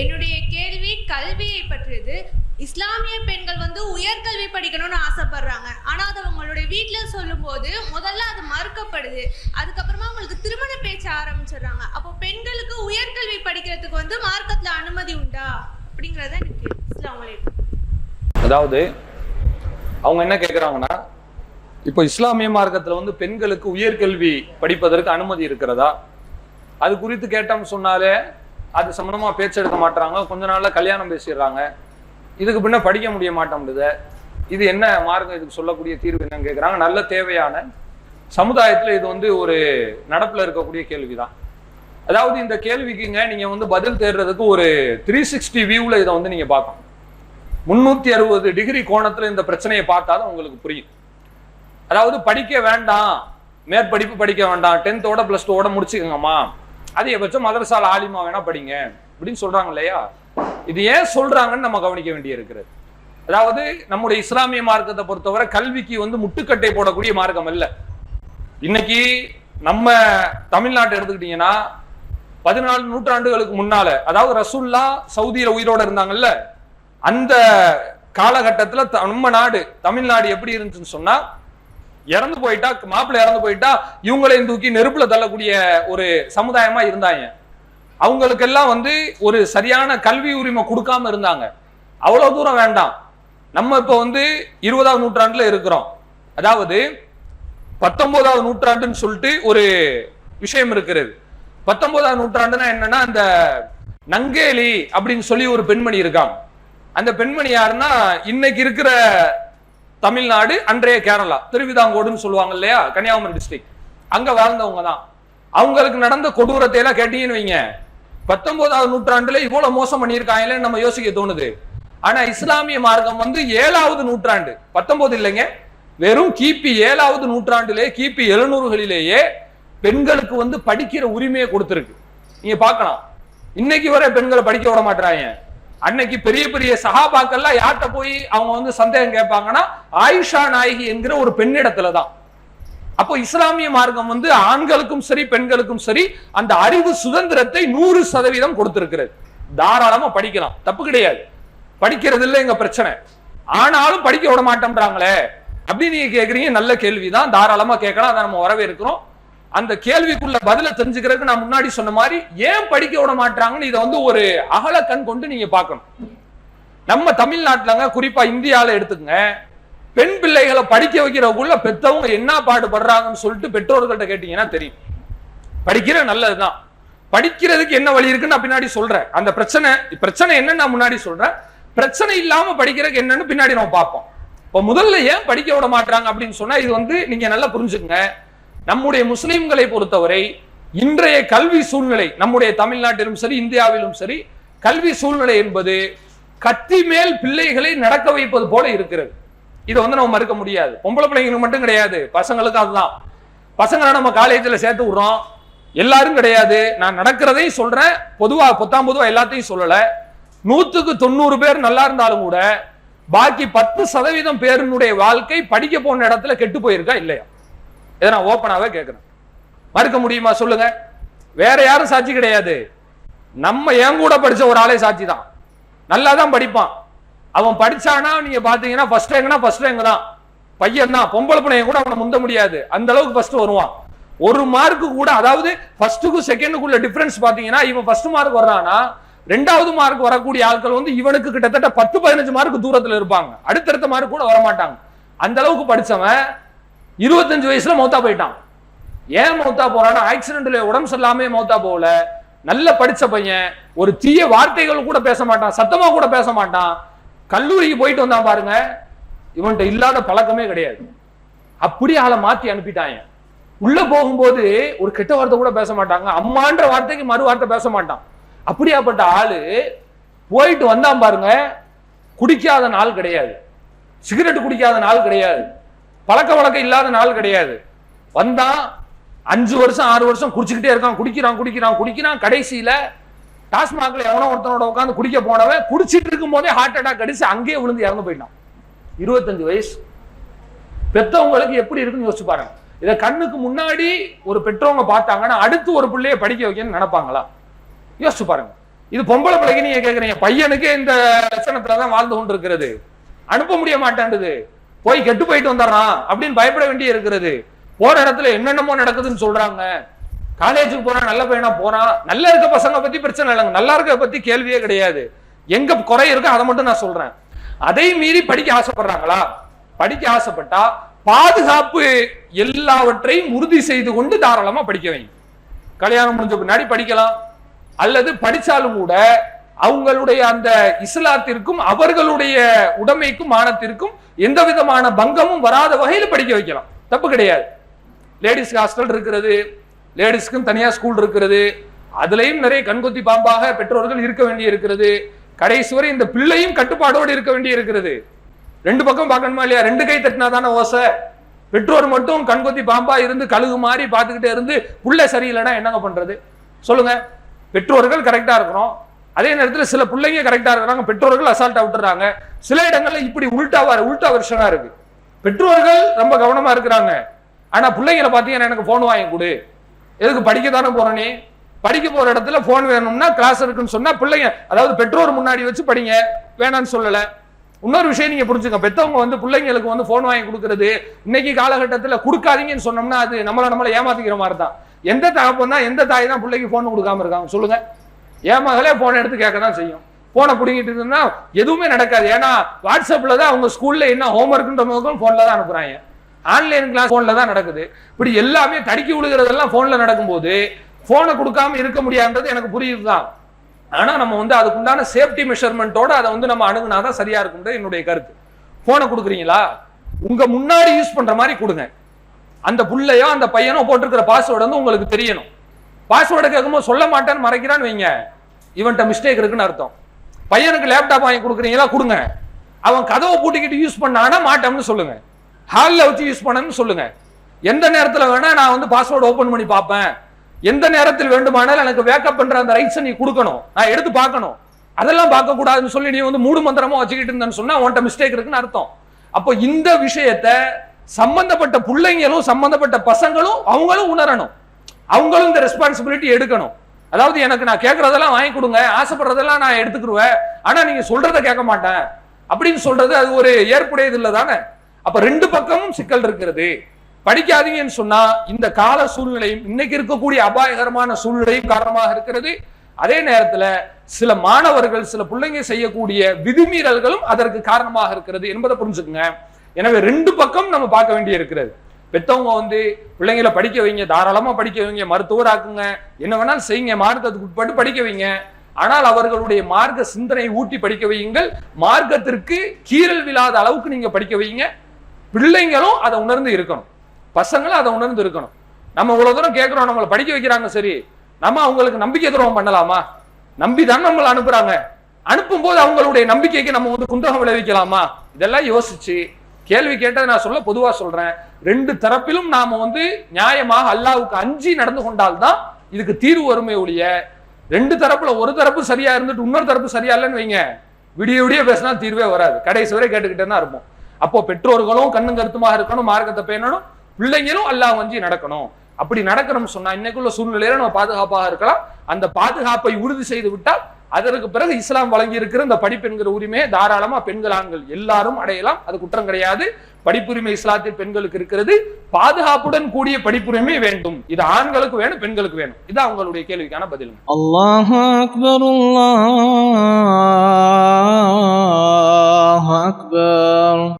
என்னுடைய கேள்வி கல்வியை பற்றியது. இஸ்லாமிய பெண்கள் வந்து உயர்கல்வி படிக்கணும்னு ஆசைப்படுறாங்க. ஆனால் அது அவங்களுடைய வீட்டில் சொல்லும்போது முதல்ல அது மறுக்கப்படுது. அதுக்கப்புறமா அவங்களுக்கு திருமண பேச்ச ஆரம்பிச்சிடுறாங்க. அப்போ பெண்களுக்கு உயர்கல்வி படிக்கிறதுக்கு வந்து மார்க்கத்தில் அனுமதி உண்டா? அப்படிங்கிறத எனக்கு கேள்வி. அதாவது அவங்க என்ன கேட்குறாங்கன்னா இப்போ இஸ்லாமிய மார்க்கத்தில் வந்து பெண்களுக்கு உயர்கல்வி படிப்பதற்கு அனுமதி இருக்கிறதா? அது குறித்து கேட்டோம்னு சொன்னாலே அது சம்மந்தமாக பேச்செடுக்க மாட்டாங்க கொஞ்ச நாளில் கல்யாணம் பேசிடுறாங்க. இதுக்கு பின்ன படிக்க முடிய மாட்டோம்டுது இது என்ன மார்க்கம்? இதுக்கு சொல்லக்கூடிய தீர்வு என்னன்னு கேட்குறாங்க நல்ல தேவையான சமுதாயத்தில் இது வந்து ஒரு நடப்பில் இருக்கக்கூடிய கேள்வி தான் அதாவது இந்த கேள்விக்குங்க நீங்கள் வந்து பதில் தேடுறதுக்கு ஒரு த்ரீ சிக்ஸ்டி வியூவில் இதை வந்து நீங்கள் பார்க்கணும். முந்நூற்றி அறுபது டிகிரி கோணத்தில் இந்த பிரச்சனையை பார்த்தாதான் உங்களுக்கு புரியும். அதாவது படிக்க வேண்டாம். மேற்படிப்பு படிக்க வேண்டாம். டென்த்தோட ப்ளஸ் டூவோட முடிச்சுக்கோங்கம்மா. அதிகபட்சம் மதரசால் ஆலிமா வேணா படிங்க அப்படின்னு சொல்றாங்க இல்லையா? இது ஏன் சொல்றாங்கன்னு நம்ம கவனிக்க வேண்டிய இருக்கிறது அதாவது நம்முடைய இஸ்லாமிய மார்க்கத்தை பொறுத்தவரை கல்விக்கு வந்து முட்டுக்கட்டை போடக்கூடிய மார்க்கம் அல்ல. இன்னைக்கு நம்ம தமிழ்நாட்டை எடுத்துக்கிட்டீங்கன்னா பதினாலு நூற்றாண்டுகளுக்கு முன்னால அதாவது ரசூல்லா சவுதியில உயிரோட இருந்தாங்கல்ல அந்த காலகட்டத்துல த- நம்ம நாடு தமிழ்நாடு எப்படி இருந்துச்சுன்னு சொன்னா இறந்து போயிட்டா மாப்பிள்ளை இறந்து போயிட்டா இவங்களையும் தூக்கி நெருப்புல தள்ளக்கூடிய ஒரு சமுதாயமா இருந்தாங்க. அவங்களுக்கெல்லாம் வந்து ஒரு சரியான கல்வி உரிமை கொடுக்காம இருந்தாங்க. அவ்வளவு தூரம் வேண்டாம். நம்ம இப்ப வந்து இருபதாவது நூற்றாண்டுல இருக்கிறோம். அதாவது பத்தொன்பதாவது நூற்றாண்டுன்னு சொல்லிட்டு ஒரு விஷயம் இருக்கிறது. பத்தொன்பதாவது நூற்றாண்டுனா என்னன்னா அந்த நங்கேலி அப்படின்னு சொல்லி ஒரு பெண்மணி இருக்காங்க அந்த பெண்மணி யாருன்னா இன்னைக்கு இருக்கிற தமிழ்நாடு அன்றைய கேரளா திருவிதாங்கோடுன்னு சொல்லுவாங்க இல்லையா? கன்னியாகுமரி டிஸ்ட்ரிக்ட் அங்க வாழ்ந்தவங்க தான் அவங்களுக்கு நடந்த கொடூரத்தை எல்லாம் கேட்டீங்கன்னு வைங்க. பத்தொன்பதாவது நூற்றாண்டுல இவ்வளவு மோசம் பண்ணியிருக்காங்களேன்னு நம்ம யோசிக்க தோணுது. ஆனா இஸ்லாமிய மார்க்கம் வந்து ஏழாவது நூற்றாண்டு. பத்தொன்பது இல்லைங்க. வெறும் கிபி ஏழாவது நூற்றாண்டிலே கிபி எழுநூறுகளிலேயே பெண்களுக்கு வந்து படிக்கிற உரிமையை கொடுத்துருக்கு. நீங்க பார்க்கலாம். இன்னைக்கு வரை பெண்களை படிக்க விட மாட்டாங்க அன்னைக்கு பெரிய பெரிய சகாபாக்கள்லாம் யார்கிட்ட போய் அவங்க வந்து சந்தேகம் கேட்பாங்கன்னா ஆயிஷா நாயகி என்கிற ஒரு பெண்ணிடத்துல தான் அப்போ இஸ்லாமிய மார்க்கம் வந்து ஆண்களுக்கும் சரி பெண்களுக்கும் சரி அந்த அறிவு சுதந்திரத்தை நூறு சதவீதம் கொடுத்திருக்கிறது. தாராளமா படிக்கலாம். தப்பு கிடையாது. படிக்கிறது இல்லை எங்க பிரச்சனை. ஆனாலும் படிக்க விட மாட்டேன்றாங்களே அப்படின்னு நீங்க கேக்குறீங்க நல்ல கேள்விதான். தாராளமா கேட்கலாம் அதை நம்ம வரவேற்கிறோம். அந்த கேள்விக்குள்ள பதில தெரிஞ்சுக்கிறதுக்கு நான் முன்னாடி சொன்ன மாதிரி ஏன் படிக்க விட மாட்டாங்கன்னு இதை வந்து ஒரு அகல கண் கொண்டு நீங்க பார்க்கணும். நம்ம தமிழ்நாட்டிலங்க குறிப்பா இந்தியாவில் எடுத்துக்கங்க பெண் பிள்ளைகளை படிக்க வைக்கிறவங்களுக்குள்ள பெத்தவங்க என்ன பாடுபடுறாங்கன்னு சொல்லிட்டு பெற்றோர்கள்ட்ட கேட்டீங்கன்னா தெரியும். படிக்கிற நல்லதுதான். படிக்கிறதுக்கு என்ன வழி இருக்குன்னு நான் பின்னாடி சொல்றேன். அந்த பிரச்சனை பிரச்சனை என்னன்னு நான் முன்னாடி சொல்றேன். பிரச்சனை இல்லாம படிக்கிறதுக்கு என்னன்னு பின்னாடி நம்ம பார்ப்போம். இப்போ முதல்ல ஏன் படிக்க விட மாட்டாங்க அப்படின்னு சொன்னா இது வந்து நீங்க நல்லா புரிஞ்சுக்கங்க. நம்முடைய முஸ்லிம்களை பொறுத்தவரை இன்றைய கல்வி சூழ்நிலை நம்முடைய தமிழ்நாட்டிலும் சரி இந்தியாவிலும் சரி கல்வி சூழ்நிலை என்பது கத்தி மேல் பிள்ளைகளை நடக்க வைப்பது போல இருக்கிறது. இதை வந்து நம்ம மறுக்க முடியாது. பொம்பளை பிள்ளைங்களுக்கு மட்டும் கிடையாது. பசங்களுக்கு அதுதான். பசங்களை நம்ம காலேஜில் சேர்த்து விடுறோம். எல்லாரும் கிடையாது. நான் நடக்கிறதையும் சொல்றேன். பொதுவா பொத்தாம் பொதுவா எல்லாத்தையும் சொல்லல. நூத்துக்கு தொண்ணூறு பேர் நல்லா இருந்தாலும் கூட பாக்கி பத்து சதவீதம் பேருனுடைய வாழ்க்கை படிக்க போன இடத்துல கெட்டு போயிருக்கா இல்லையா? இதை நான் ஓப்பனாகவே கேட்குறேன். மறுக்க முடியுமா சொல்லுங்க? வேற யாரும் சாட்சி கிடையாது. நம்ம என் கூட படிச்ச ஒரு ஆளே சாட்சி தான். நல்லா தான் படிப்பான். அவன் படிச்சானா நீங்க பாத்தீங்கன்னா ஃபர்ஸ்ட் ரேங்க்னா ஃபர்ஸ்ட் ரேங்க் தான். பையன் தான். பொம்பளை பிள்ளைங்க கூட அவனை முந்த முடியாது. அந்த அளவுக்கு ஃபர்ஸ்ட் வருவான். ஒரு மார்க்கு கூட அதாவது ஃபர்ஸ்ட்டுக்கும் செகண்டுக்குள்ள டிஃபரன்ஸ் பாத்தீங்கன்னா இவன் ஃபர்ஸ்ட் மார்க் வர்றானா ரெண்டாவது மார்க் வரக்கூடிய ஆட்கள் வந்து இவனுக்கு கிட்டத்தட்ட பத்து பதினஞ்சு மார்க் தூரத்துல இருப்பாங்க. அடுத்தடுத்த மார்க் கூட வர மாட்டாங்க அந்த அளவுக்கு படிச்சவன் இருபத்தஞ்சு வயசுல மௌத்தா போயிட்டான். ஏன் மௌத்தா போறான்னா ஆக்சிடென்ட்ல உடம்பு சரியில்லாம மௌத்தா போகல. நல்ல படிச்ச பையன் ஒரு தீய வார்த்தைகள் கூட பேச மாட்டான் சத்தமா கூட பேச மாட்டான். கல்லூரிக்கு போயிட்டு வந்தான் பாருங்க இவன்கிட்ட இல்லாத பழக்கமே கிடையாது. அப்படியே ஆளை மாத்தி அனுப்பிட்டாங்க. உள்ள போகும்போது ஒரு கெட்ட வார்த்தை கூட பேச மாட்டாங்க. அம்மான்ற வார்த்தைக்கு மறு வார்த்தை பேச மாட்டான். அப்படியாப்பட்ட ஆளு போயிட்டு வந்தான் பாருங்க குடிக்காத நாள் கிடையாது. சிகரெட் குடிக்காத நாள் கிடையாது. பழக்க வழக்கம் இல்லாத நாள் கிடையாது. வந்தா அஞ்சு வருஷம் ஆறு வருஷம் குடிச்சுக்கிட்டே இருக்கான். குடிக்கிறான் குடிக்கிறான் குடிக்கிறான். கடைசியில டாஸ்மாக்ல எவனோ ஒருத்தனோட உட்காந்து குடிக்க போனவன் குடிச்சிட்டு இருக்கும் போதே ஹார்ட் அட்டாக் அடிச்சு அங்கேயே விழுந்து இறந்து போயிட்டான். இருபத்தஞ்சு வயசு. பெத்தவங்களுக்கு எப்படி இருக்குன்னு யோசிச்சு பாருங்க. இதை கண்ணுக்கு முன்னாடி ஒரு பெற்றவங்க பார்த்தாங்கன்னா அடுத்து ஒரு பிள்ளைய படிக்க வைக்கணும்னு நினைப்பாங்களா? யோசிச்சு பாருங்க. இது பொம்பளை பிள்ளைக்கு நீங்க கேட்குறீங்க பையனுக்கு இந்த லட்சணத்துல தான் வாழ்ந்து கொண்டு இருக்கிறது அனுப்ப முடிய மாட்டேன்டுது போய் கெட்டு போயிட்டு வந்துடுறான் அப்படின்னு பயப்பட வேண்டி இருக்கிறது. போற இடத்துல என்னென்னமோ நடக்குதுன்னு சொல்றாங்க. காலேஜுக்கு போறான் நல்ல பையனா போறான் நல்லா இருக்க பசங்க பத்தி பிரச்சனை இல்லைங்க. நல்லா இருக்க பத்தி கேள்வியே கிடையாது. எங்க குறை இருக்கோ அதை மட்டும் நான் சொல்றேன். அதை மீறி படிக்க ஆசைப்படுறாங்களா? படிக்க ஆசைப்பட்டா பாதுகாப்பு எல்லாவற்றையும் உறுதி செய்து கொண்டு தாராளமா படிக்க வைங்க. கல்யாணம் முடிஞ்ச பின்னாடி படிக்கலாம். அல்லது படிச்சாலும் கூட அவங்களுடைய அந்த இஸ்லாத்திற்கும் அவர்களுடைய உடைமைக்கும் மானத்திற்கும் எந்த விதமான பங்கமும் வராத வகையில் படிக்க வைக்கலாம். தப்பு கிடையாது. லேடிஸ் ஹாஸ்டல் இருக்கிறது லேடிஸ்க்கும் தனியாக ஸ்கூல் இருக்கிறது அதுலயும் நிறைய கண்கொத்தி பாம்பாக பெற்றோர்கள் இருக்க வேண்டி இருக்கிறது கடைசி வரை இந்த பிள்ளையும் கட்டுப்பாடோடு இருக்க வேண்டி இருக்கிறது ரெண்டு பக்கம் பார்க்கணுமா இல்லையா? ரெண்டு கை தட்டினா தானே ஓசை. பெற்றோர் மட்டும் கண்கொத்தி பாம்பா இருந்து கழுகு மாதிரி பார்த்துக்கிட்டே இருந்து புள்ள சரியில்லைன்னா என்னங்க பண்றது? சொல்லுங்க. பெற்றோர்கள் கரெக்டா இருக்கிறோம். அதே நேரத்தில் சில பிள்ளைங்க கரெக்டாக இருக்கிறாங்க. பெற்றோர்கள் அசால்ட்டாக விட்டுறாங்க. சில இடங்களில் இப்படி உள்டாவா உள்டா வருஷனா இருக்கு. பெற்றோர்கள் ரொம்ப கவனமாக இருக்கிறாங்க. ஆனால் பிள்ளைங்களை பார்த்தீங்கன்னா எனக்கு ஃபோன் வாங்கி கொடு. எதுக்கு படிக்க தானே போற படிக்க போகிற இடத்துல ஃபோன் வேணும்னா கிளாஸ் இருக்குன்னு சொன்னால் பிள்ளைங்க அதாவது பெற்றோர் முன்னாடி வச்சு படிங்க. வேணான்னு சொல்லலை. இன்னொரு விஷயம் நீங்க புரிஞ்சுங்க பெத்தவங்க வந்து பிள்ளைங்களுக்கு வந்து போன் வாங்கி கொடுக்கறது இன்னைக்கு காலகட்டத்தில் கொடுக்காதீங்கன்னு சொன்னோம்னா அது நம்மளை நம்மளை ஏமாத்திக்கிற மாதிரி தான் எந்த தகப்பன் தான் எந்த தாய் தான் பிள்ளைக்கு போன் கொடுக்காம இருக்காங்க சொல்லுங்க. என் மகளே போன எடுத்து கேட்க தான் செய்யும். போனை பிடிங்கிட்டு இருந்தா எதுவுமே நடக்காது. ஏன்னா வாட்ஸ்அப்பில் தான் அவங்க ஸ்கூலில் என்ன ஹோம்ஒர்க்ன்ற முதல் ஃபோனில் தான் அனுப்புகிறாங்க ஆன்லைன் கிளாஸ் ஃபோனில் தான் நடக்குது. இப்படி எல்லாமே தடுக்கி விழுகிறதெல்லாம் ஃபோனில் நடக்கும்போது ஃபோனை கொடுக்காம இருக்க முடியாதுன்றது எனக்கு புரியுது தான் ஆனால் நம்ம வந்து அதுக்குண்டான சேஃப்டி மெஷர்மெண்ட்டோட அதை வந்து நம்ம அணுகுனா தான் சரியாக இருக்கும்ன்றது என்னுடைய கருத்து. ஃபோனை கொடுக்குறீங்களா? உங்கள் முன்னாடி யூஸ் பண்ணுற மாதிரி கொடுங்க. அந்த புள்ளையோ அந்த பையனோ போட்டிருக்கிற பாஸ்வேர்டு வந்து உங்களுக்கு தெரியணும். பாஸ்வேர்டை கேட்கும்போது சொல்ல மாட்டேன்னு மறைக்கிறான்னு வைங்க. இவன்ட்ட மிஸ்டேக் இருக்குன்னு அர்த்தம். பையனுக்கு லேப்டாப் வாங்கி கொடுக்குறீங்களா கொடுங்க. அவன் கதவை பூட்டிக்கிட்டு யூஸ் பண்ணானா மாட்டோம்னு சொல்லுங்க. ஹாலில் வச்சு யூஸ் பண்ணணும்னு சொல்லுங்க. எந்த நேரத்தில் வேணா நான் வந்து பாஸ்வேர்டு ஓப்பன் பண்ணி பார்ப்பேன். எந்த நேரத்தில் வேண்டுமானாலும் எனக்கு வேக்கப் பண்ற அந்த ரைட்ஸை நீ கொடுக்கணும். நான் எடுத்து பார்க்கணும். அதெல்லாம் பார்க்கக்கூடாதுன்னு சொல்லி நீ வந்து மூடு மந்திரமா வச்சுக்கிட்டு இருந்தேன்னு சொன்னா உன்கிட்ட மிஸ்டேக் இருக்குன்னு அர்த்தம். அப்போ இந்த விஷயத்த சம்பந்தப்பட்ட பிள்ளைங்களும் சம்பந்தப்பட்ட பசங்களும் அவங்களும் உணரணும். அவங்களும் இந்த ரெஸ்பான்சிபிலிட்டி எடுக்கணும். அதாவது எனக்கு நான் கேட்கறதெல்லாம் வாங்கி கொடுங்க ஆசைப்படுறதெல்லாம் நான் எடுத்துக்கிடுவேன் ஆனா நீங்க சொல்றத கேட்க மாட்டேன். அப்படின்னு சொல்றது அது ஒரு ஏற்புடையது இல்லை தானே அப்ப ரெண்டு பக்கமும் சிக்கல் இருக்கிறது. படிக்காதீங்கன்னு சொன்னா இந்த கால சூழ்நிலையும் இன்னைக்கு இருக்கக்கூடிய அபாயகரமான சூழ்நிலையும் காரணமாக இருக்கிறது. அதே நேரத்துல சில மாணவர்கள் சில பிள்ளைங்க செய்யக்கூடிய விதிமீறல்களும் அதற்கு காரணமாக இருக்கிறது என்பதை புரிஞ்சுக்கங்க. எனவே ரெண்டு பக்கம் நம்ம பார்க்க வேண்டி இருக்கிறது பெத்தவங்க வந்து பிள்ளைங்களை படிக்க வைங்க தாராளமாக படிக்க வைங்க மருத்துவராக்குங்க என்ன வேணாலும் செய்யுங்க மார்க்கத்துக்கு உட்பட்டு படிக்க வைங்க. ஆனால் அவர்களுடைய மார்க்க சிந்தனை ஊட்டி படிக்க வையுங்கள். மார்க்கத்திற்கு கீறல் விழாத அளவுக்கு நீங்க படிக்க வைங்க. பிள்ளைங்களும் அதை உணர்ந்து இருக்கணும். பசங்களும் அதை உணர்ந்து இருக்கணும். நம்ம இவ்வளவு தூரம் கேட்கிறோம் நம்மளை படிக்க வைக்கிறாங்க சரி. நம்ம அவங்களுக்கு நம்பிக்கை துரோகம் பண்ணலாமா? நம்பி தான் நம்மளை அனுப்புறாங்க. அனுப்பும்போது அவங்களுடைய நம்பிக்கைக்கு நம்ம வந்து குந்தகம் விளைவிக்கலாமா? இதெல்லாம் யோசிச்சு கேள்வி கேட்டதை நான் சொல்ல பொதுவா சொல்றேன். ரெண்டு தரப்பிலும் நாம வந்து நியாயமாக அல்லாவுக்கு அஞ்சி நடந்து கொண்டால்தான் இதுக்கு தீர்வு வருமே ஒழிய ரெண்டு தரப்புல ஒரு தரப்பு சரியா இருந்துட்டு இன்னொரு தரப்பு சரியா இல்லைன்னு வைங்க. விடிய விடிய பேசினா தீர்வே வராது. கடைசி வரை கேட்டுக்கிட்டே தான் இருப்போம். அப்போ பெற்றோர்களும் கண்ணும் கருத்துமாக இருக்கணும் மார்க்கத்தை பேணணும் பிள்ளைங்களும் அல்லாஹ் வஞ்சி நடக்கணும். அப்படி நடக்கணும்னு சொன்னா இன்னைக்குள்ள சூழ்நிலையில நம்ம பாதுகாப்பாக இருக்கலாம். அந்த பாதுகாப்பை உறுதி செய்து விட்டால் அதற்கு பிறகு இஸ்லாம் வழங்கி இருக்கிற இந்த படிப்பு என்கிற உரிமையை தாராளமா பெண்கள் ஆண்கள் எல்லாரும் அடையலாம். அது குற்றம் கிடையாது. படிப்புரிமை இஸ்லாத்தில் பெண்களுக்கு இருக்கிறது. பாதுகாப்புடன் கூடிய படிப்புரிமை வேண்டும். இது ஆண்களுக்கு வேணும் பெண்களுக்கு வேணும். இது அவங்களுடைய கேள்விக்கான பதில். அல்லாஹ் அக்பர் அல்லாஹ் அக்பர்.